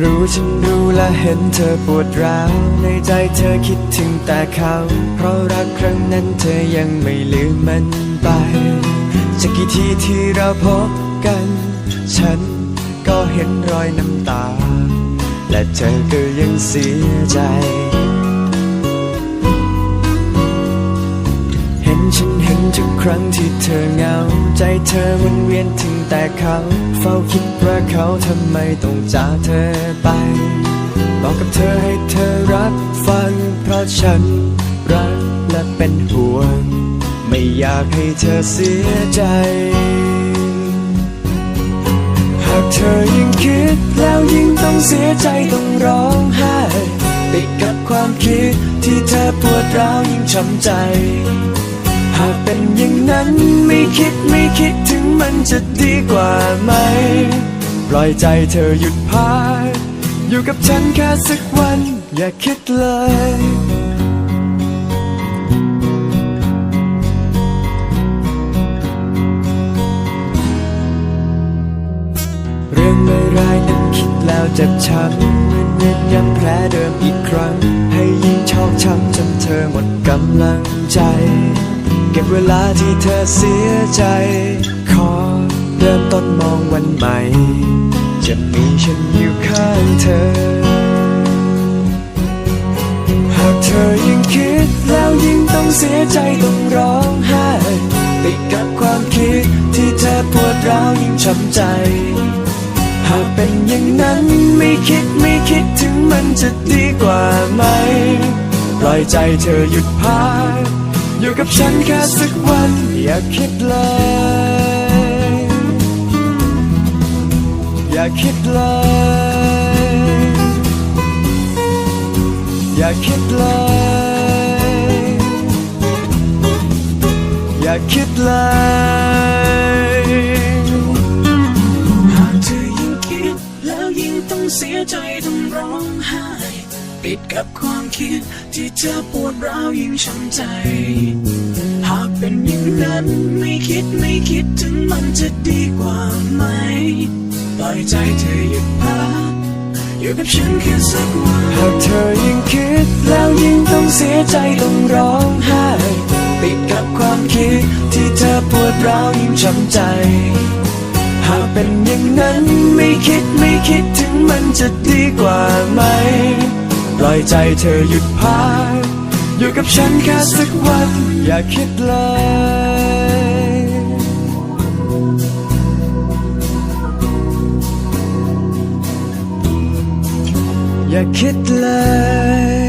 รู้ฉันรู้และเห็นเธอปวดร้าวในใจเธอคิดถึงแต่เขา เพราะรักครั้งนั้นเธอยังไม่ลืมมันไปจะกี่ทีที่เราพบกัน ฉันก็เห็นรอยน้ำตา และเธอก็ยังเสียใจ ครั้งที่เธอเหงา ใจเธอวนเวียนถึงแต่เขา เฝ้าคิดว่าเขาทำไมต้องจากเธอไป บอกกับเธอให้เธอรับฟัง เพราะฉันรักและเป็นห่วง ไม่อยากให้เธอเสียใจ หากเธอยิ่งคิดแล้วยิ่งต้องเสียใจต้องร้องไห้ติดกับความคิดที่เธอปวดร้าวยิ่งช้ำใจากเป็นอย่างนั้นไม่คิดไม่คิดถึงมันจะดีกว่าไหม ปล่อยใจเธอหยุดพักอยู่กับฉันแค่สักวัน อย่าคิดเลยเรื่องไม่ร้ายนั้นคิดแล้วเจ็บช้ำเหมือนเน้นย้ำแผลเดิมอีกครั้ง ให้ยิ่งชอกช้ำจนเธอหมดกำลังใจ เก็บเวลาที่เธอเสียใจ ขอเริ่มต้นมองวันใหม่ จะมีฉันอยู่ข้างเธอ หากเธอยิ่งคิดแล้วยิ่งต้องเสียใจต้องร้องไห้ติดกับความคิดที่เธอปวดร้าวยิ่งช้ำใจ หากเป็นอย่างนั้นไม่คิดไม่คิดถึงมันจะดีกว่าไหม ปล่อยใจเธอหยุดพัก อยู่กับฉันแค่สักวัน อย่าคิดเลย อย่าคิดเลย อย่าคิดเลย อย่าคิดเลยหากเธอยิ่งคิดแล้วยิ่งต้องเสียใจ กับความคิดที่เธอปวดร้าวยิ่งช้ำใจ หากเป็นอย่างนั้นไม่คิดไม่คิดถึงมันจะดีกว่าไหม ปล่อยใจเธอหยุดพักอยู่กับฉันแค่สักวันหากเธอยิ่งคิดแล้วยิ่งต้องเสียใจต้องร้องไห้ติดกับความคิดที่เธอปวดร้าวยิ่งช้ำใจ หากเป็นอย่างนั้นไม่คิดไม่คิดถึงมันจะดีกว่าไหม ล่อยใจเธอหยุดพักอยู่กับฉันแค่สักวัน อย่าคิดเลยอย่าคิดเลย